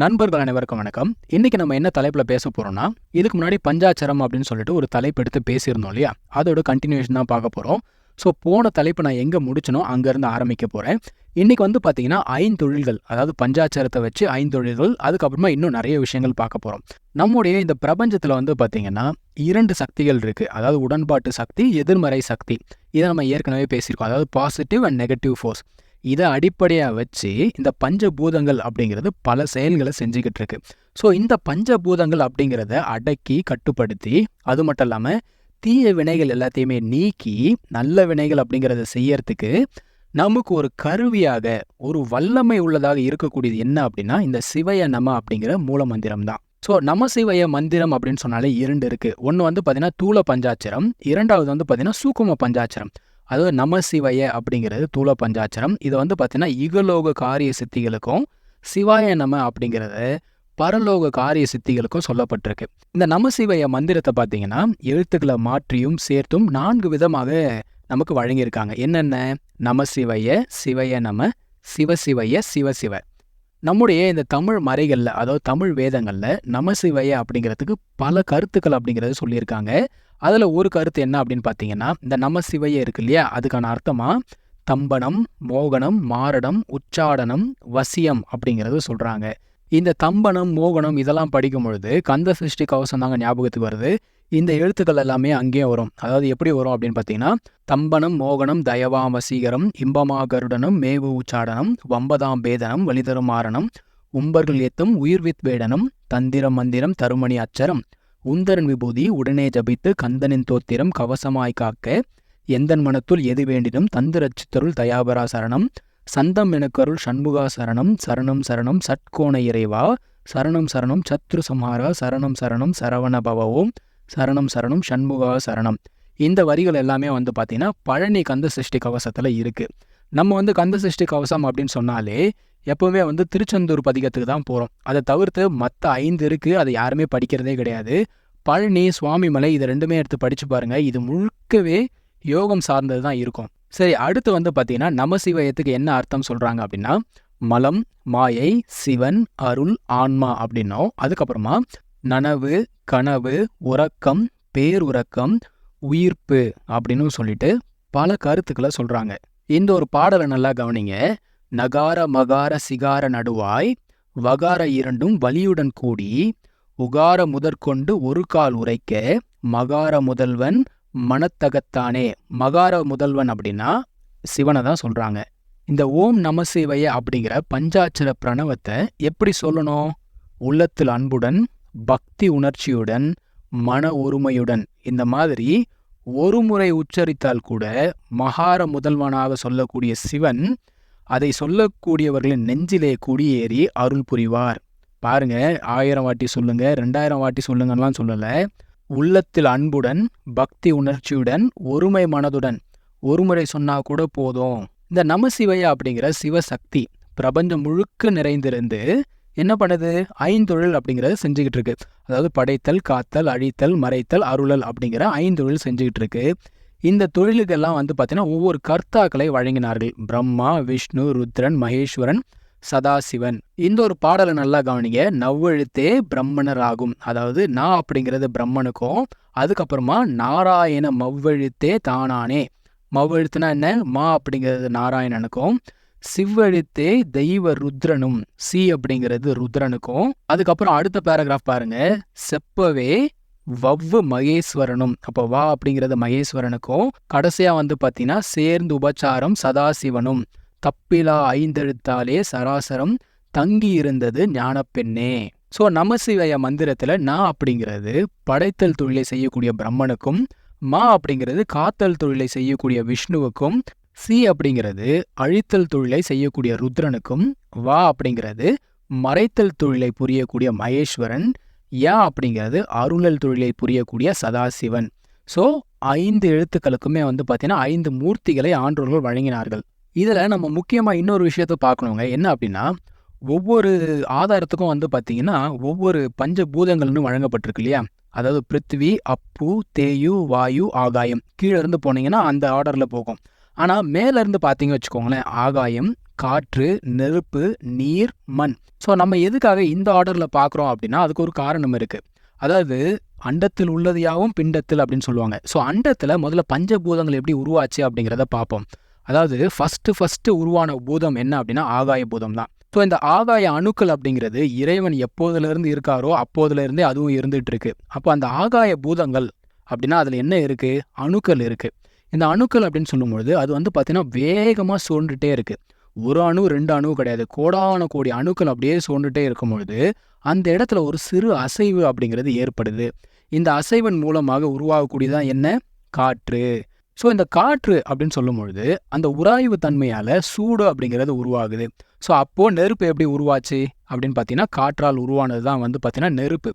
நண்பர்கள் அனைவருக்கும் வணக்கம். இன்னைக்கு நம்ம என்ன தலைப்பில் பேச போகிறோம்னா இதுக்கு முன்னாடி பஞ்சாச்சரம் அப்படின்னு சொல்லிட்டு ஒரு தலைப்பு எடுத்து பேசியிருந்தோம் இல்லையா? அதோட கண்டினியூஷன் தான் பார்க்க போகிறோம் ஸோ போன தலைப்பு நான் எங்கே முடிச்சனோ அங்கேருந்து ஆரம்பிக்க போகிறேன் இன்னைக்கு வந்து பார்த்தீங்கன்னா ஐந்தொழில்கள் அதாவது பஞ்சாச்சாரத்தை வச்சு ஐந்தொழில்கள் அதுக்கப்புறமா இன்னும் நிறைய விஷயங்கள் பார்க்க போகிறோம் நம்முடைய இந்த பிரபஞ்சத்தில் வந்து பார்த்திங்கன்னா இரண்டு சக்திகள் இருக்குது அதாவது உடன்பாட்டு சக்தி எதிர்மறை சக்தி. இதை நம்ம ஏற்கனவே பேசியிருக்கோம். அதாவது பாசிட்டிவ் அண்ட் நெகட்டிவ் ஃபோர்ஸ் இதை அடிப்படையாக வச்சு இந்த பஞ்சபூதங்கள் அப்படிங்கிறது பல செயல்களை செஞ்சுக்கிட்டு இருக்கு. ஸோ இந்த பஞ்சபூதங்கள் அப்படிங்கிறத அடக்கி கட்டுப்படுத்தி அது மட்டும் இல்லாமல் தீய வினைகள் எல்லாத்தையுமே நீக்கி நல்ல வினைகள் அப்படிங்கிறத செய்யறதுக்கு நமக்கு ஒரு கருவியாக ஒரு வல்லமை உள்ளதாக இருக்கக்கூடியது என்ன அப்படின்னா இந்த சிவய நம அப்படிங்கிற மூல மந்திரம் தான். ஸோ நம சிவய மந்திரம் அப்படின்னு சொன்னாலே இரண்டு இருக்கு. ஒன்று வந்து பார்த்தீங்கன்னா தூள பஞ்சாட்சரம் இரண்டாவது வந்து பார்த்தீங்கன்னா சூக்கும பஞ்சாட்சரம். அதாவது நம சிவய அப்படிங்கிறது தூள பஞ்சாட்சரம். இது வந்து பார்த்தீங்கன்னா இகலோக காரிய சித்திகளுக்கும் சிவாய நம அப்படிங்கிறது பரலோக காரிய சித்திகளுக்கும் சொல்லப்பட்டிருக்கு. இந்த நமசிவய மந்திரத்தை பார்த்தீங்கன்னா எழுத்துக்களை மாற்றியும் சேர்த்தும் நான்கு விதமாக நமக்கு வழங்கியிருக்காங்க. என்னென்ன? நம சிவய சிவய நம சிவசிவய சிவசிவ நம்முடைய இந்த தமிழ் மறைகளில் அதாவது தமிழ் வேதங்களில் நமசிவய அப்படிங்கிறதுக்கு பல கருத்துக்கள் அப்படிங்கிறது சொல்லியிருக்காங்க. அதில் ஒரு கருத்து என்ன அப்படின்னு பார்த்தீங்கன்னா இந்த நமசிவய இருக்கு இல்லையா அதுக்கான அர்த்தமா? தம்பனம் மோகனம் மாரடம் உச்சாடனம் வசியம் அப்படிங்கிறது சொல்கிறாங்க இந்த தம்பனம் மோகனம் இதெல்லாம் படிக்கும் பொழுது கந்த சிருஷ்டி கவசம் தாங்க ஞாபகத்துக்கு வருது. இந்த எழுத்துக்கள் எல்லாமே அங்கேயே வரும். அதாவது எப்படி வரும் அப்படின்னு பார்த்தீங்கன்னா தம்பனம் மோகனம் தயவாம் வசீகரம் இம்பமா கருடனம் மேவு உச்சாடனம் வம்பதாம் பேதனம் வலிதரும் மாரணம் உம்பர்கள் ஏத்தும் உயிர்வித் வேடனம் தந்திரம் மந்திரம் தருமணி அச்சரம். உந்தரன் விபூதி உடனே ஜபித்து கந்தனின் தோத்திரம் கவசமாய் காக்க எந்தன் மனத்துள் எது வேண்டினும் தந்திரச்சித்தருள் தயாபரா சரணம் சந்தம் எனக்கருள் சண்முகா சரணம் சரணம் சரணம் சட்கோண இறைவா சரணம் சரணம் சத்ரு சம்ஹாரா சரணம் சரணம் சரவண பவவோம் சரணம் சரணம் சண்முகா சரணம். இந்த வரிகள் எல்லாமே வந்து பார்த்தீங்கன்னா பழனி கந்த சிருஷ்டி கவசத்தில் இருக்குது நம்ம வந்து கந்த கவசம் அப்படின்னு சொன்னாலே எப்போவுமே வந்து திருச்செந்தூர் பதிகத்துக்கு தான் போகிறோம் அதை தவிர்த்து மற்ற ஐந்து இருக்குது அதை யாருமே படிக்கிறதே கிடையாது. பழனி சுவாமிமலை இது ரெண்டுமே எடுத்து படித்து பாருங்கள் இது முழுக்கவே யோகம் சார்ந்தது தான் இருக்கும். சரி அடுத்து வந்து பார்த்தீங்கன்னா நமசிவயத்துக்கு என்ன அர்த்தம் சொல்கிறாங்க அப்படின்னா மலம் மாயை சிவன் அருள் ஆன்மா அப்படின்னோம். அதுக்கப்புறமா நனவு கனவு உறக்கம் பேருறக்கம் உயிர்ப்பு அப்படின்னு சொல்லிட்டு பல கருத்துக்களை சொல்கிறாங்க இந்த ஒரு பாடலை நல்லா கவனிங்க. நகார மகார சிகார நடுவாய் வகார இரண்டும் வலியுடன் கூடி உகார முதற்கொண்டு ஒரு கால் உரைக்க மகார முதல்வன் மனத்தகத்தானே. மகார முதல்வன் அப்படின்னா சிவனை தான் சொல்றாங்க. இந்த ஓம் நமசிவைய அப்படிங்கிற பஞ்சாட்சர பிரணவத்தை எப்படி சொல்லணும்? உள்ளத்தில் அன்புடன் பக்தி உணர்ச்சியுடன் மன ஒருமையுடன். இந்த மாதிரி ஒரு முறை உச்சரித்தால் கூட மகார முதல்வனாக சொல்லக்கூடிய சிவன் அதை சொல்லக்கூடியவர்களின் நெஞ்சிலே குடியேறி அருள் புரிவார். பாருங்க ஆயிரம் வாட்டி சொல்லுங்க ரெண்டாயிரம் வாட்டி சொல்லுங்கலாம் சொல்லல. உள்ளத்தில் அன்புடன் பக்தி உணர்ச்சியுடன் ஒருமை மனதுடன் ஒருமுறை சொன்னா கூட போதும். இந்த நமசிவையா அப்படிங்கிற சிவசக்தி பிரபஞ்சம் முழுக்க நிறைந்திருந்து என்ன பண்ணுது? ஐந்தொழில் அப்படிங்கிறத செஞ்சுக்கிட்டு இருக்கு. அதாவது படைத்தல் காத்தல் அழித்தல் மறைத்தல் அருளல் அப்படிங்கிற ஐந்தொழில் செஞ்சுக்கிட்டு இருக்கு. இந்த தொழிலுக்கெல்லாம் வந்து பார்த்தீங்கன்னா ஒவ்வொரு கர்த்தாக்களை வழங்கினார்கள். பிரம்மா விஷ்ணு ருத்ரன் மகேஸ்வரன் சதாசிவன். இந்த ஒரு பாடலை நல்லா கவனிங்க. நவ்வெழுத்தே பிரம்மணர் ஆகும் அதாவது நா அப்படிங்கிறது பிரம்மனுக்கும் அதுக்கப்புறமா நாராயண மவ்வெழுத்தே தானானே. மவ்வெழுத்துனா என்ன? மா அப்படிங்கிறது நாராயணனுக்கும் சிவ்வெழுத்தே தெய்வ ருத்ரனும். சி அப்படிங்கிறது ருத்ரனுக்கும். அதுக்கப்புறம் அடுத்த பேராகிராஃப் பாருங்க. செப்பவே வவ்வு மகேஸ்வரனும். அப்போ வா அப்படிங்கிறது மகேஸ்வரனுக்கும். கடைசியா வந்து பார்த்தீங்கன்னா சேர்ந்து உபச்சாரம் சதாசிவனும். தப்பிலா ஐந்தெழுத்தாலே சராசரம் தங்கி இருந்தது ஞானப்பெண்ணே. ஸோ நமசிவய மந்திரத்தில் நான் அப்படிங்கிறது படைத்தல் தொழிலை செய்யக்கூடிய பிரம்மனுக்கும் மா அப்படிங்கிறது காத்தல் தொழிலை செய்யக்கூடிய விஷ்ணுவுக்கும் சி அப்படிங்கிறது அழித்தல் தொழிலை செய்யக்கூடிய ருத்ரனுக்கும் வா அப்படிங்கிறது மறைத்தல் தொழிலை புரியக்கூடிய மகேஸ்வரன் யா அப்படிங்கிறது அருளல் தொழிலை புரியக்கூடிய சதாசிவன். ஸோ ஐந்து எழுத்துக்களுக்குமே வந்து பார்த்தீங்கன்னா ஐந்து மூர்த்திகளை ஆன்றோர்கள் வழங்கினார்கள். இதில் நம்ம முக்கியமாக இன்னொரு விஷயத்த பார்க்கணுங்க என்ன அப்படின்னா ஒவ்வொரு ஆதாரத்துக்கும் வந்து பார்த்தீங்கன்னா ஒவ்வொரு பஞ்சபூதங்கள்னு வழங்கப்பட்டிருக்கு இல்லையா? அதாவது பிருத்வி அப்பு தேயு வாயு ஆகாயம். கீழே இருந்து போனீங்கன்னா அந்த ஆர்டரில் போகும். ஆனால் மேலேருந்து பார்த்தீங்க வச்சுக்கோங்களேன் ஆகாயம் காற்று நெருப்பு நீர் மண். ஸோ நம்ம எதுக்காக இந்த ஆர்டரில் பார்க்குறோம் அப்படின்னா அதுக்கு ஒரு காரணம் இருக்குது அதாவது அண்டத்தில் உள்ளது யாவும் பிண்டத்தில் அப்படின்னு சொல்லுவாங்க. ஸோ அண்டத்தில் முதல்ல பஞ்சபூதங்கள் எப்படி உருவாச்சு அப்படிங்கிறத பார்ப்போம் அதாவது ஃபஸ்ட்டு ஃபஸ்ட்டு உருவான பூதம் என்ன அப்படின்னா ஆகாய பூதம் தான் ஸோ இந்த ஆகாய அணுக்கள் அப்படிங்கிறது இறைவன் எப்போதுலேருந்து இருக்காரோ அப்போதுலேருந்தே அதுவும் இருந்துகிட்டு இருக்கு. அப்போ அந்த ஆகாய பூதங்கள் அப்படின்னா அதில் என்ன இருக்குது அணுக்கள் இருக்குது இந்த அணுக்கள் அப்படின்னு சொல்லும்பொழுது அது வந்து பார்த்திங்கன்னா வேகமாக சுழண்டுட்டே இருக்குது ஒரு அணு ரெண்டு அணு கிடையாது. கோடான கோடி அணுக்கள் அப்படியே சோண்டுட்டே இருக்கும் பொழுது அந்த இடத்துல ஒரு சிறு அசைவு அப்படிங்கிறது ஏற்படுது. இந்த அசைவின் மூலமாக உருவாகக்கூடியதான் என்ன? காற்று. ஸோ இந்த காற்று அப்படின்னு சொல்லும் பொழுது அந்த உராய்வு தன்மையால் சூடு அப்படிங்கிறது உருவாகுது. ஸோ அப்போது நெருப்பு எப்படி உருவாச்சு? அப்படின்னு பார்த்தீங்கன்னா காற்றால் உருவானது தான் வந்து பார்த்திங்கன்னா நெருப்பு.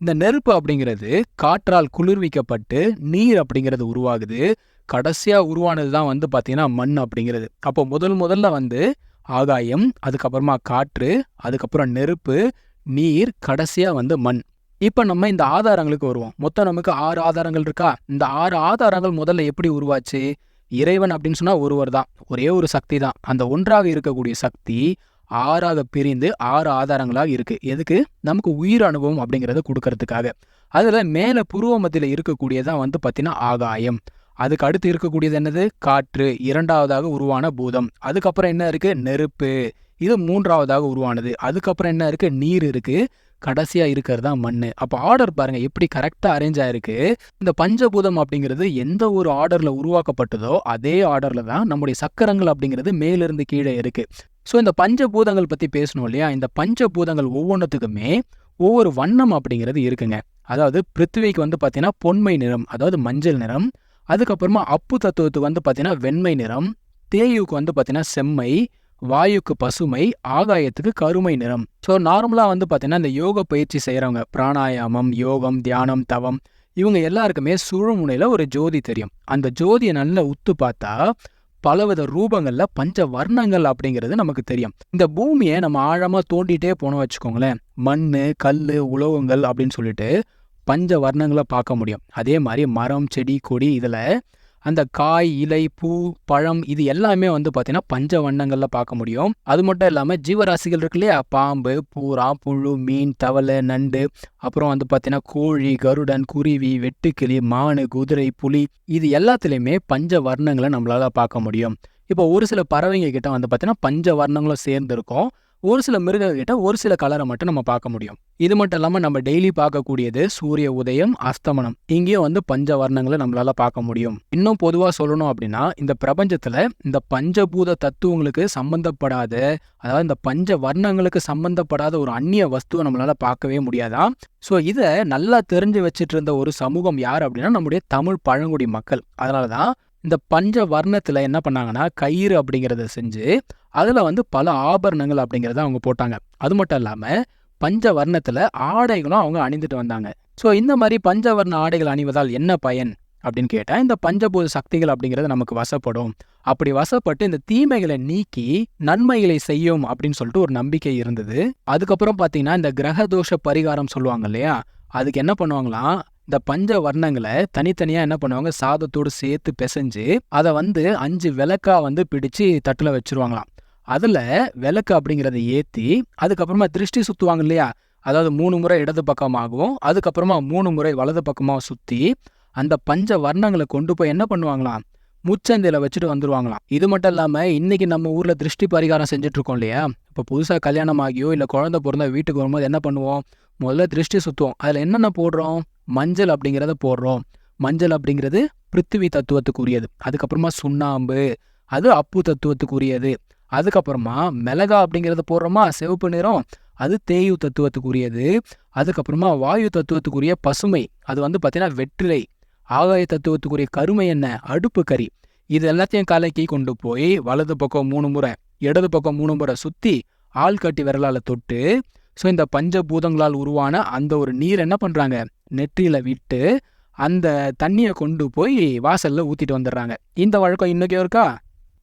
இந்த நெருப்பு அப்படிங்கிறது காற்றால் குளிர்விக்கப்பட்டு நீர் அப்படிங்கிறது உருவாகுது. கடைசியாக உருவானது தான் வந்து பார்த்திங்கன்னா மண் அப்படிங்கிறது. அப்போ முதல் முதல்ல வந்து ஆகாயம் அதுக்கப்புறமா காற்று அதுக்கப்புறம் நெருப்பு நீர் கடைசியாக வந்து மண். இப்போ நம்ம இந்த ஆதாரங்களுக்கு வருவோம். மொத்தம் நமக்கு ஆறு ஆதாரங்கள் இருக்கா? இந்த ஆறு ஆதாரங்கள் முதல்ல எப்படி உருவாச்சு? இறைவன் அப்படின்னு சொன்னால் ஒருவர் தான். ஒரே ஒரு சக்தி தான். அந்த ஒன்றாக இருக்கக்கூடிய சக்தி ஆறாக பிரிந்து ஆறு ஆதாரங்களாக இருக்கு. எதுக்கு? நமக்கு உயிர் அனுபவம் அப்படிங்கிறத கொடுக்கறதுக்காக. அதில் மேலே புருவ மத்தியில் இருக்கக்கூடியதான் வந்து பார்த்தீங்கன்னா ஆகாயம். அதுக்கு அடுத்து இருக்கக்கூடியது என்னது? காற்று இரண்டாவதாக உருவான பூதம். அதுக்கப்புறம் என்ன இருக்கு? நெருப்பு. இது மூன்றாவதாக உருவானது. அதுக்கப்புறம் என்ன இருக்கு? நீர் இருக்கு. கடைசியா இருக்கிறது தான் மண் அப்போ ஆர்டர் பாருங்க எப்படி கரெக்டா அரேஞ்ச் ஆயிருக்கு. இந்த பஞ்சபூதம் அப்படிங்கிறது எந்த ஒரு ஆர்டர்ல உருவாக்கப்பட்டதோ அதே ஆர்டர்ல தான் நம்முடைய சக்கரங்கள் அப்படிங்கிறது மேலிருந்து கீழே இருக்கு. ஸோ இந்த பஞ்சபூதங்கள் பத்தி பேசணும் இல்லையா? இந்த பஞ்சபூதங்கள் ஒவ்வொன்றுத்துக்குமே ஒவ்வொரு வண்ணம் அப்படிங்கிறது இருக்குங்க. அதாவது பிருத்திவிக்கு வந்து பார்த்தீங்கன்னா பொன்மை நிறம் அதாவது மஞ்சள் நிறம் அதுக்கப்புறமா அப்பு தத்துவத்துக்கு வந்து பார்த்தீங்கன்னா வெண்மை நிறம் தேயுக்கு வந்து பார்த்தீங்கன்னா செம்மை வாயுக்கு பசுமை ஆகாயத்துக்கு கருமை நிறம். ஸோ நார்மலாக வந்து பார்த்தீங்கன்னா இந்த யோக பயிற்சி செய்கிறவங்க பிராணாயாமம் யோகம் தியானம் தவம் இவங்க எல்லாருக்குமே சுழுமுனையில் ஒரு ஜோதி தெரியும். அந்த ஜோதியை நல்லா உத்து பார்த்தா பலவித ரூபங்களில் பஞ்ச வர்ணங்கள் அப்படிங்கிறது நமக்கு தெரியும். இந்த பூமியை நம்ம ஆழமாக தோண்டிட்டே போனோம் வச்சுக்கோங்களேன். மண் கல் உலோகங்கள் அப்படின்னு சொல்லிட்டு பஞ்ச வர்ணங்களை பார்க்க முடியும். அதே மாதிரி மரம் செடி கொடி இதில் அந்த காய் இலை பூ பழம் இது எல்லாமே வந்து பார்த்தீங்கன்னா பஞ்ச வண்ணங்களில் பார்க்க முடியும். அது மட்டும் இல்லாமல் ஜீவராசிகள் இருக்கு இல்லையா? பாம்பு பூரா புழு மீன் தவளை நண்டு அப்புறம் வந்து பார்த்தீங்கன்னா கோழி கருடன் குருவி வெட்டுக்கிளி மானு குதிரை புலி இது எல்லாத்துலேயுமே பஞ்ச வர்ணங்களை நம்மளால பார்க்க முடியும். இப்போ ஒரு சில பறவைங்க கிட்ட வந்து பார்த்தீங்கன்னா பஞ்ச வர்ணங்களும் சேர்ந்துருக்கும். ஒரு சில மிருகங்கிட்ட கிட்ட ஒரு சில கலரை மட்டும் நம்ம பார்க்க முடியும். இது மட்டும் இல்லாமல் நம்ம டெய்லி பார்க்கக்கூடியது சூரிய உதயம் அஸ்தமனம். இங்கேயும் வந்து பஞ்ச வர்ணங்களை நம்மளால பார்க்க முடியும். இன்னும் பொதுவாக சொல்லணும் அப்படின்னா இந்த பிரபஞ்சத்தில் இந்த பஞ்சபூத தத்துவங்களுக்கு சம்பந்தப்படாத அதாவது இந்த பஞ்ச வர்ணங்களுக்கு சம்பந்தப்படாத ஒரு அந்நிய வஸ்துவை நம்மளால பார்க்கவே முடியாதான் ஸோ இதை நல்லா தெரிஞ்சு வச்சுட்டு இருந்த ஒரு சமூகம் யார் அப்படின்னா நம்முடைய தமிழ் பழங்குடி மக்கள். அதனால தான் இந்த பஞ்ச வர்ணத்தில் என்ன பண்ணாங்கன்னா கயிறு அப்படிங்கிறத செஞ்சு அதில் வந்து பல ஆபரணங்கள் அப்படிங்கிறத அவங்க போட்டாங்க. அது மட்டும் இல்லாமல் பஞ்ச வர்ணத்தில் ஆடைகளும் அவங்க அணிந்துட்டு வந்தாங்க. ஸோ இந்த மாதிரி பஞ்சவர்ண ஆடைகள் அணிவதால் என்ன பயன் அப்படின்னு கேட்டால் இந்த பஞ்சபூத சக்திகள் அப்படிங்கிறது நமக்கு வசப்படும். அப்படி வசப்பட்டு இந்த தீமைகளை நீக்கி நன்மைகளை செய்யும் அப்படின்னு சொல்லிட்டு ஒரு நம்பிக்கை இருந்தது. அதுக்கப்புறம் பார்த்தீங்கன்னா இந்த கிரக தோஷ பரிகாரம் சொல்லுவாங்க இல்லையா? அதுக்கு என்ன பண்ணுவாங்களாம்? இந்த பஞ்ச வர்ணங்களை தனித்தனியாக என்ன பண்ணுவாங்க? சாதத்தோடு சேர்த்து பிசைஞ்சு அதை வந்து அஞ்சு விளக்கா வந்து பிடிச்சு தட்டில் வச்சிருவாங்களாம். அதில் விளக்கு அப்படிங்கிறத ஏற்றி அதுக்கப்புறமா திருஷ்டி சுற்றுவாங்க இல்லையா? அதாவது மூணு முறை இடது பக்கமாகவும் அதுக்கப்புறமா மூணு முறை வலது பக்கமாக சுற்றி அந்த பஞ்ச வர்ணங்களை கொண்டு போய் என்ன பண்ணுவாங்களாம்? முச்சந்தையில் வச்சுட்டு வந்துருவாங்களாம். இது மட்டும் இல்லாமல் இன்னைக்கு நம்ம ஊரில் திருஷ்டி பரிகாரம் செஞ்சுட்டு இருக்கோம் இல்லையா? இப்போ புதுசாக கல்யாணம் ஆகியோ இல்லை குழந்தை பிறந்த வீட்டுக்கு வரும்போது என்ன பண்ணுவோம்? முதல்ல திருஷ்டி சுற்றுவோம் அதில் என்னென்ன போடுறோம்? மஞ்சள் அப்படிங்கிறத போடுறோம். மஞ்சள் அப்படிங்கிறது பிருத்திவி தத்துவத்துக்குரியது. அதுக்கப்புறமா சுண்ணாம்பு அது அப்பு தத்துவத்துக்குரியது. அதுக்கப்புறமா மிளகா அப்படிங்கிறத போடுறோமா? சிவப்பு நிறம் அது தேயு தத்துவத்துக்குரியது. அதுக்கப்புறமா வாயு தத்துவத்துக்குரிய பசுமை அது வந்து பார்த்தீங்கன்னா வெற்றிலை. ஆகாய தத்துவத்துக்குரிய கருமை என்ன? அடுப்பு கறி. இது எல்லாத்தையும் கலக்கி கொண்டு போய் வலது பக்கம் மூணு முறை இடது பக்கம் மூணு முறை சுற்றி ஆள் கட்டி விரலால் தொட்டு ஸோ இந்த பஞ்சபூதங்களால் உருவான அந்த ஒரு நீர் என்ன பண்ணுறாங்க நெற்றியில் விட்டு அந்த தண்ணியை கொண்டு போய் வாசலில் ஊற்றிட்டு வந்துடுறாங்க. இந்த வழக்கம் இன்றைக்கும் இருக்கா?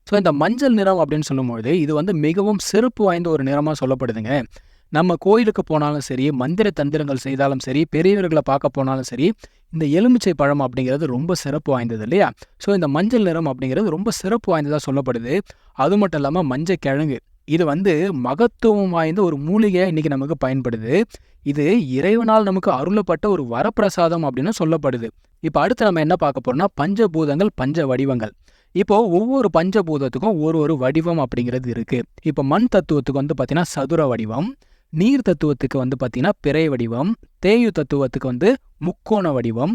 ஸோ இந்த மஞ்சள் நிறம் அப்படின்னு சொல்லும்பொழுது இது வந்து மிகவும் சிறப்பு வாய்ந்த ஒரு நிறமாக சொல்லப்படுதுங்க. நம்ம கோயிலுக்கு போனாலும் சரி மந்திர தந்திரங்கள் செய்தாலும் சரி பெரியவர்களை பார்க்க போனாலும் சரி இந்த எலுமிச்சை பழம் அப்படிங்கிறது ரொம்ப சிறப்பு வாய்ந்தது இல்லையா? ஸோ இந்த மஞ்சள் நிறம் அப்படிங்கிறது ரொம்ப சிறப்பு வாய்ந்ததாக சொல்லப்படுது. அது மட்டும் இல்லாமல் மஞ்சள் கிழங்கு. இது வந்து மகத்துவம் வாய்ந்த ஒரு மூலிகையாக இன்றைக்கி நமக்கு பயன்படுது. இது இறைவனால் நமக்கு அருளப்பட்ட ஒரு வரப்பிரசாதம் அப்படின்னு சொல்லப்படுது. இப்போ அடுத்து நம்ம என்ன பார்க்க போறோம்னா பஞ்சபூதங்கள் பஞ்ச வடிவங்கள். இப்போ ஒவ்வொரு பஞ்சபூதத்துக்கும் ஒரு ஒரு வடிவம் அப்படிங்கிறது இருக்கு. இப்போ மண் தத்துவத்துக்கு வந்து பார்த்தீங்கன்னா சதுர வடிவம் நீர் தத்துவத்துக்கு வந்து பார்த்தீங்கன்னா பிறை வடிவம் தேயு தத்துவத்துக்கு வந்து முக்கோண வடிவம்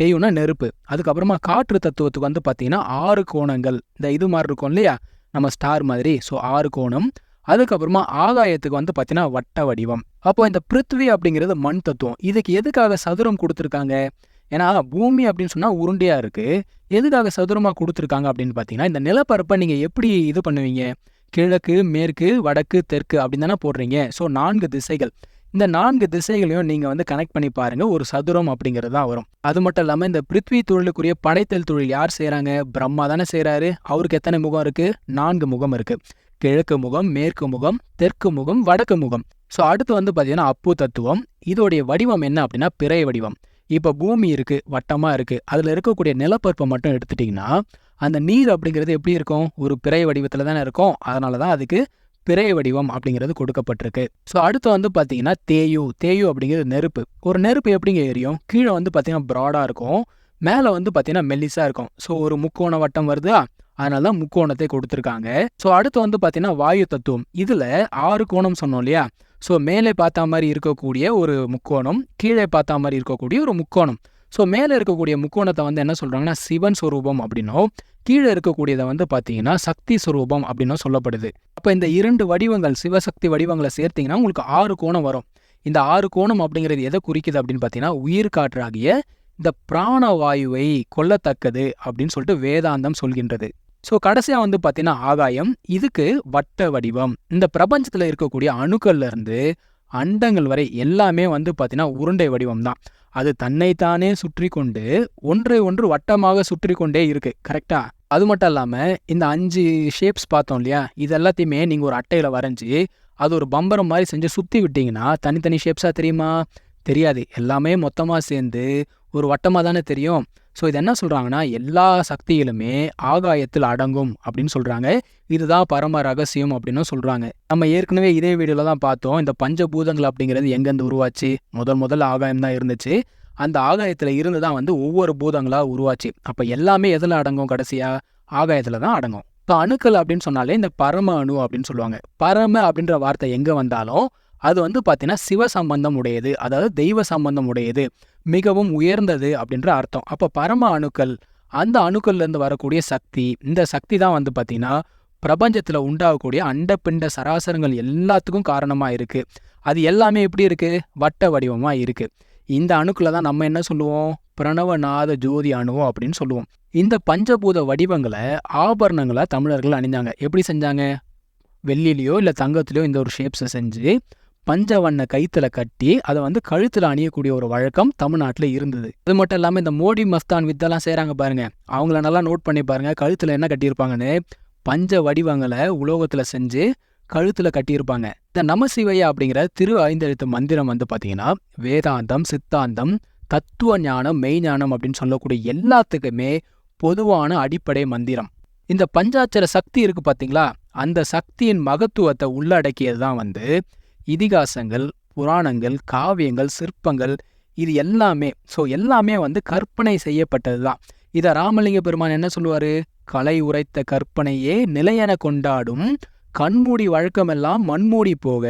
தேயுனா நெருப்பு. அதுக்கப்புறமா காற்று தத்துவத்துக்கு வந்து பார்த்தீங்கன்னா ஆறு கோணங்கள். இந்த இது மாதிரி இருக்கும் இல்லையா? நம்ம ஸ்டார் மாதிரி. ஸோ ஆறு கோணம். அதுக்கப்புறமா ஆகாயத்துக்கு வந்து பார்த்தீங்கன்னா வட்ட வடிவம். அப்போ இந்த பிருத்வி அப்படிங்கிறது மண் தத்துவம். இதுக்கு எதுக்காக சதுரம் கொடுத்துருக்காங்க? ஏன்னா பூமி அப்படின்னு சொன்னால் உருண்டையாக இருக்குது எதுக்காக சதுரமாக கொடுத்துருக்காங்க அப்படின்னு பார்த்தீங்கன்னா இந்த நிலப்பரப்பை நீங்கள் எப்படி இது பண்ணுவீங்க? கிழக்கு மேற்கு வடக்கு தெற்கு அப்படின்னு தானே போடுறீங்க. ஸோ நான்கு திசைகள். இந்த நான்கு திசைகளையும் நீங்கள் வந்து கனெக்ட் பண்ணி பாருங்க. ஒரு சதுரம் அப்படிங்கிறது தான் வரும். அது மட்டும் இல்லாமல் இந்த பிருத்வி தொழிலுக்குரிய படைத்தல் தொழில் யார் செய்கிறாங்க பிரம்மா தானே செய்கிறாரு அவருக்கு எத்தனை முகம் இருக்குது நான்கு முகம் இருக்குது கிழக்கு முகம் மேற்கு முகம் தெற்கு முகம் வடக்கு முகம். ஸோ அடுத்து வந்து பார்த்தீங்கன்னா அப்பு தத்துவம். இதோடைய வடிவம் என்ன அப்படின்னா பிறை வடிவம். இப்போ பூமி இருக்குது வட்டமாக இருக்குது அதில் இருக்கக்கூடிய நிலப்பரப்பை மட்டும் எடுத்துட்டிங்கன்னா அந்த நீர் அப்படிங்கிறது எப்படி இருக்கும்? ஒரு பிறை வடிவத்தில் தானே இருக்கும். அதனால தான் அதுக்கு பிறை வடிவம் அப்படிங்கிறது கொடுக்கப்பட்டிருக்கு. ஸோ அடுத்து வந்து பார்த்தீங்கன்னா தேயு தேயு அப்படிங்கிறது நெருப்பு. ஒரு நெருப்பு எப்படிங்க எரியும்? கீழே வந்து பார்த்தீங்கன்னா ப்ராடாக இருக்கும். மேலே வந்து பார்த்தீங்கன்னா மெல்லிஸாக இருக்கும். ஸோ ஒரு முக்கோண வட்டம் வருதா? அதனால தான் முக்கோணத்தை கொடுத்துருக்காங்க. ஸோ அடுத்து வந்து பார்த்தீங்கன்னா வாயு தத்துவம். இதில் ஆறு கோணம் சொன்னோம் இல்லையா? ஸோ மேலே பார்த்தா மாதிரி இருக்கக்கூடிய ஒரு முக்கோணம் கீழே பார்த்தா மாதிரி இருக்கக்கூடிய ஒரு முக்கோணம். ஸோ மேலே இருக்கக்கூடிய முக்கோணத்தை வந்து என்ன சொல்கிறாங்கன்னா சிவன் ஸ்வரூபம் அப்படின்னும் கீழே இருக்கக்கூடியதை வந்து பார்த்தீங்கன்னா சக்தி ஸ்வரூபம் அப்படின்னும் சொல்லப்படுது. அப்போ இந்த இரண்டு வடிவங்கள் சிவசக்தி வடிவங்களை சேர்த்தீங்கன்னா உங்களுக்கு ஆறு கோணம் வரும். இந்த ஆறு கோணம் அப்படிங்கிறது எதை குறிக்குது அப்படின்னு பார்த்தீங்கன்னா உயிர் காற்றாகிய இந்த பிராணவாயுவை கொல்லத்தக்கது அப்படின்னு சொல்லிட்டு வேதாந்தம் சொல்கின்றது. ஸோ கடைசியாக வந்து பார்த்தீங்கன்னா ஆகாயம் இதுக்கு வட்ட வடிவம். இந்த பிரபஞ்சத்தில் இருக்கக்கூடிய அணுக்கள்ல இருந்து அண்டங்கள் வரை எல்லாமே வந்து பார்த்தீங்கன்னா உருண்டை வடிவம் தான் அது தன்னைத்தானே சுற்றி கொண்டு ஒன்றை ஒன்று வட்டமாக சுற்றி கொண்டே இருக்கு கரெக்டா அது மட்டும் இல்லாமல் இந்த அஞ்சு ஷேப்ஸ் பார்த்தோம் இல்லையா? இது எல்லாத்தையுமே நீங்கள் ஒரு அட்டையில் வரைஞ்சி அது ஒரு பம்பரம் மாதிரி செஞ்சு சுற்றி விட்டீங்கன்னா தனித்தனி ஷேப்ஸாக தெரியுமா? தெரியாது. எல்லாமே மொத்தமாக சேர்ந்து ஒரு வட்டமாக தானே தெரியும். ஸோ இது என்ன சொல்கிறாங்கன்னா எல்லா சக்திகளுமே ஆகாயத்தில் அடங்கும் அப்படின்னு சொல்கிறாங்க இதுதான் பரம ரகசியம் அப்படின்னு சொல்கிறாங்க நம்ம ஏற்கனவே இதே வீடியோவில் தான் பார்த்தோம். இந்த பஞ்சபூதங்கள் அப்படிங்கிறது எங்கேருந்து உருவாச்சு? முதல் முதல் ஆகாயம் தான் இருந்துச்சு. அந்த ஆகாயத்தில் இருந்து தான் வந்து ஒவ்வொரு பூதங்களாக உருவாச்சு. அப்போ எல்லாமே எதில் அடங்கும் கடைசியாக ஆகாயத்தில் தான் அடங்கும். இப்போ அணுக்கள் அப்படின்னு சொன்னாலே இந்த பரம அணு அப்படின்னு சொல்லுவாங்க. பரம அப்படின்ற வார்த்தை எங்கே வந்தாலும் அது வந்து பார்த்தீங்கன்னா சிவ சம்பந்தம் உடையது அதாவது தெய்வ சம்பந்தம் உடையது மிகவும் உயர்ந்தது அப்படின்ற அர்த்தம். அப்போ பரம அணுக்கள் அந்த அணுக்கள்லேருந்து வரக்கூடிய சக்தி இந்த சக்தி தான் வந்து பார்த்தீங்கன்னா பிரபஞ்சத்தில் உண்டாகக்கூடிய அண்டப்பிண்ட சராசரங்கள் எல்லாத்துக்கும் காரணமாக இருக்குது அது எல்லாமே எப்படி இருக்குது வட்ட வடிவமாக இருக்குது இந்த அணுக்களை தான் நம்ம என்ன சொல்லுவோம்? பிரணவநாத ஜோதி அணுவோ அப்படின்னு சொல்லுவோம். இந்த பஞ்சபூத வடிவங்களை ஆபரணங்களை தமிழர்கள் அணிந்தாங்க எப்படி செஞ்சாங்க? வெள்ளிலேயோ இல்லை தங்கத்திலையோ இந்த ஒரு ஷேப்ஸை செஞ்சு பஞ்சவண்ண கைத்துல கட்டி அதை வந்து கழுத்தில் அணியக்கூடிய ஒரு வழக்கம் தமிழ்நாட்டில் இருந்தது. அது மட்டும் இல்லாமல் இந்த மோடி மஸ்தான் வித்தெல்லாம் செய்கிறாங்க பாருங்க. அவங்கள நல்லா நோட் பண்ணி பாருங்க கழுத்தில் என்ன கட்டியிருப்பாங்கன்னு. பஞ்ச வடிவங்களை உலோகத்தில் செஞ்சு கழுத்தில் கட்டியிருப்பாங்க. இந்த நமசிவையா அப்படிங்கிற திரு ஐந்தெழுத்து மந்திரம் வந்து பார்த்தீங்கன்னா வேதாந்தம் சித்தாந்தம் தத்துவ ஞானம் மெய்ஞானம் அப்படின்னு சொல்லக்கூடிய எல்லாத்துக்குமே பொதுவான அடிப்படை மந்திரம். இந்த பஞ்சாட்சர சக்தி இருக்கு பார்த்தீங்களா அந்த சக்தியின் மகத்துவத்தை உள்ளடக்கியது தான் வந்து இதிகாசங்கள் புராணங்கள் காவியங்கள் சிற்பங்கள் இது எல்லாமே ஸோ எல்லாமே வந்து கற்பனை செய்யப்பட்டது தான் இதை ராமலிங்க பெருமான் என்ன சொல்லுவார்? கலை உரைத்த கற்பனையே நிலையென கொண்டாடும் கண்மூடி வழக்கமெல்லாம் மண்மூடி போக.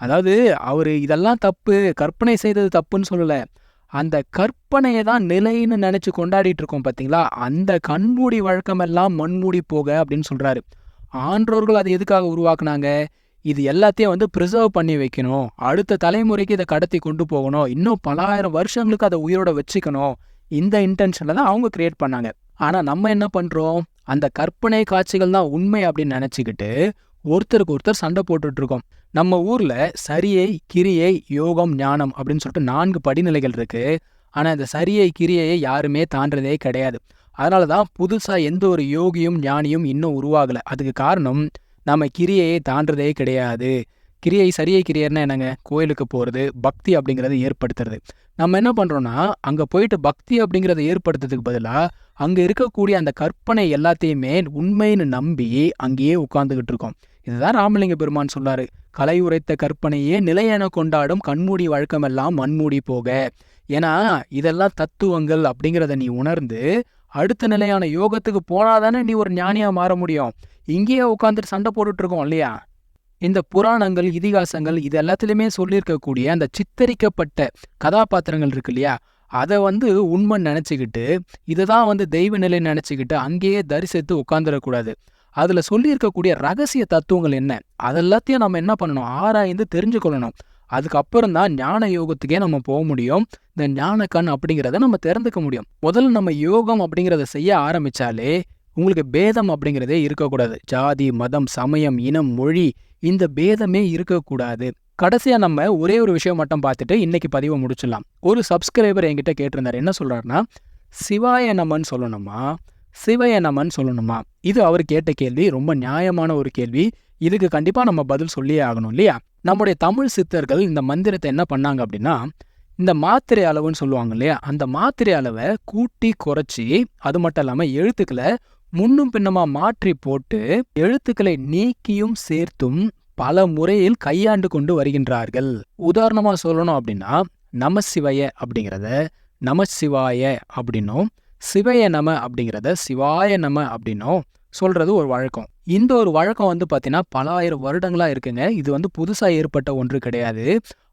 அதாவது அவர் இதெல்லாம் தப்பு கற்பனை செய்தது தப்புன்னு சொல்லலை. அந்த கற்பனையை தான் நிலைன்னு நினச்சி கொண்டாடிட்டு இருக்கோம் பார்த்தீங்களா அந்த கண்மூடி வழக்கமெல்லாம் மண்மூடி போக அப்படின்னு சொல்கிறாரு ஆன்றோர்கள் அதை எதுக்காக உருவாக்குனாங்க? இது எல்லாத்தையும் வந்து ப்ரிசர்வ் பண்ணி வைக்கணும். அடுத்த தலைமுறைக்கு இதை கடத்தி கொண்டு போகணும். இன்னும் பலாயிரம் வருஷங்களுக்கு அதை உயிரோட வச்சுக்கணும். இந்த இன்டென்ஷனில் தான் அவங்க கிரியேட் பண்ணாங்க. ஆனால் நம்ம என்ன பண்ணுறோம் அந்த கற்பனை காட்சிகள் தான் உண்மை அப்படின்னு நினச்சிக்கிட்டு ஒருத்தருக்கு ஒருத்தர் சண்டை போட்டுட்டு இருக்கோம் நம்ம ஊரில் சரியை கிரியை யோகம் ஞானம் அப்படின்னு சொல்லிட்டு நான்கு படிநிலைகள் இருக்கு. ஆனால் இந்த சரியை கிரியையை யாருமே தாண்டதே கிடையாது. அதனால தான் புதுசாக எந்த ஒரு யோகியும் ஞானியும் இன்னும் உருவாகலை. அதுக்கு காரணம் நம்ம கிரியையை தாண்டதே கிடையாது. கிரியை சரியை கிரியைன்னா என்னங்க? கோயிலுக்கு போகிறது பக்தி அப்படிங்கிறத ஏற்படுத்துறது. நம்ம என்ன பண்ணுறோன்னா அங்கே போயிட்டு பக்தி அப்படிங்கிறத ஏற்படுத்துறதுக்கு பதிலாக அங்கே இருக்கக்கூடிய அந்த கற்பனை எல்லாத்தையுமே உண்மைன்னு நம்பி அங்கேயே உட்காந்துக்கிட்டு இருக்கோம். இதுதான் ராமலிங்க பெருமான் சொல்லாரு கலை உரைத்த கற்பனையே நிலையென கொண்டாடும் கண்மூடி வழக்கமெல்லாம் மண்மூடி போக. ஏன்னா இதெல்லாம் தத்துவங்கள் அப்படிங்கிறத நீ உணர்ந்து அடுத்த நிலையான யோகத்துக்கு போனாதானே நீ ஒரு ஞானியா மாற முடியும். இங்கேயே உட்காந்துட்டு சண்டை போட்டுட்டு இருக்கோம் இல்லையா? இந்த புராணங்கள் இதிகாசங்கள் இது எல்லாத்துலேயுமே சொல்லியிருக்கக்கூடிய அந்த சித்தரிக்கப்பட்ட கதாபாத்திரங்கள் இருக்கு இல்லையா? அதை வந்து உண்மை நினச்சிக்கிட்டு இதை தான் வந்து தெய்வ நிலை நினச்சிக்கிட்டு அங்கேயே தரிசித்து உட்காந்துடக்கூடாது அதில் சொல்லியிருக்கக்கூடிய ரகசிய தத்துவங்கள் என்ன? அதெல்லாத்தையும் நம்ம என்ன பண்ணணும்? ஆராய்ந்து தெரிஞ்சுக்கொள்ளணும். அதுக்கப்புறம் தான் ஞான யோகத்துக்கே நம்ம போக முடியும். இந்த ஞான கண் அப்படிங்கிறத நம்ம திறந்துக்க முடியும். முதல்ல நம்ம யோகம் அப்படிங்கிறத செய்ய ஆரம்பிச்சாலே உங்களுக்கு பேதம் அப்படிங்கிறதே இருக்கக்கூடாது. ஜாதி மதம் சமயம் இனம் மொழி இந்த பேதமே இருக்கக்கூடாது. கடைசியா நம்ம ஒரே ஒரு விஷயம் மட்டும் பார்த்துட்டு இன்னைக்கு பதிவை முடிச்சிடலாம். ஒரு சப்ஸ்கிரைபர் என்கிட்ட கேட்டிருந்தாரு. என்ன சொல்றாருன்னா சிவாய நமன் சொல்லணுமா? சிவய நமன் சொல்லணுமா? இது அவர் கேட்ட கேள்வி ரொம்ப நியாயமான ஒரு கேள்வி. இதுக்கு கண்டிப்பா நம்ம பதில் சொல்லியே ஆகணும் இல்லையா? நம்முடைய தமிழ் சித்தர்கள் இந்த மந்திரத்தை என்ன பண்ணாங்க அப்படின்னா இந்த மாத்திரை அளவுன்னு சொல்லுவாங்க இல்லையா? அந்த மாத்திரை அளவை கூட்டி குறைச்சி அது மட்டும் இல்லாம எழுத்துக்களை முன்னும் பின்னமா மாற்றி போட்டு எழுத்துக்களை நீக்கியும் சேர்த்தும் பல முறையில் கையாண்டு கொண்டு வருகின்றார்கள். உதாரணமா சொல்லணும் அப்படின்னா நமசிவய அப்படிங்கிறத நமசிவாய அப்படின்னும் சிவய நம அப்படிங்கிறத சிவாய நம அப்படின்னும் சொல்றது ஒரு வழக்கம். இந்த ஒரு வழக்கம் வந்து பார்த்தீங்கன்னா பல ஆயிரம் வருடங்களா இருக்குங்க. இது வந்து புதுசா ஏற்பட்ட ஒன்று கிடையாது.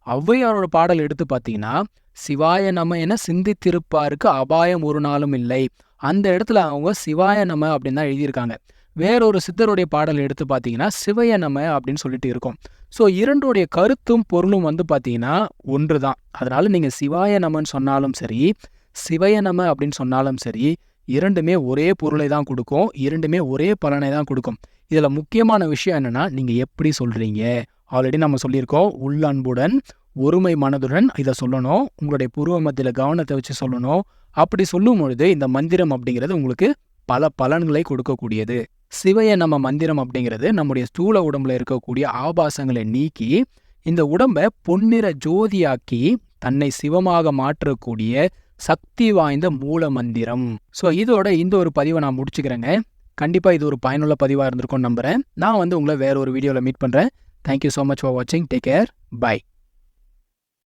ஔவையாரோட பாடல் எடுத்து பார்த்தீங்கன்னா சிவாய நம என சிந்தித்திருப்பாருக்கு அபாயம் ஒரு நாளும் இல்லை. அந்த இடத்துல அவங்க சிவாய நம அப்படின்னு தான் எழுதியிருக்காங்க. வேறொரு சித்தருடைய பாடல் எடுத்து பார்த்தீங்கன்னா சிவய நம அப்படின்னு சொல்லிட்டு இருக்கோம். ஸோ இரண்டுடைய கருத்தும் பொருளும் வந்து பார்த்தீங்கன்னா ஒன்று தான் அதனால நீங்கள் சிவாய நமன்னு சொன்னாலும் சரி சிவய நம அப்படின்னு சொன்னாலும் சரி இரண்டுமே ஒரே பொருளை தான் கொடுக்கும். இரண்டுமே ஒரே பலனை தான் கொடுக்கும். இதில் முக்கியமான விஷயம் என்னன்னா நீங்கள் எப்படி சொல்கிறீங்க ஆல்ரெடி நம்ம சொல்லியிருக்கோம் உள்ளன்புடன் ஒருமை மனதுடன் இதை சொல்லணும். உங்களுடைய பூர்வ மத்தியில் கவனத்தை வச்சு சொல்லணும். அப்படி சொல்லும் பொழுது இந்த மந்திரம் அப்படிங்கிறது உங்களுக்கு பல பலன்களை கொடுக்கக்கூடியது. சிவைய நம்ம மந்திரம் அப்படிங்கிறது நம்முடைய ஸ்தூல உடம்புல இருக்கக்கூடிய ஆபாசங்களை நீக்கி இந்த உடம்பை பொன்னிற ஜோதியாக்கி தன்னை சிவமாக மாற்றக்கூடிய சக்தி வாய்ந்த மூல மந்திரம். ஸோ இதோட இந்த ஒரு பதிவை நான் முடிச்சுக்கிறேங்க. கண்டிப்பா இது ஒரு பயனுள்ள பதிவாக இருந்திருக்கும்னு நம்புகிறேன் நான் வந்து உங்களை வேற ஒரு வீடியோவில் மீட் பண்ணுறேன் thank you so much for வாட்சிங் டேக் கேர் பை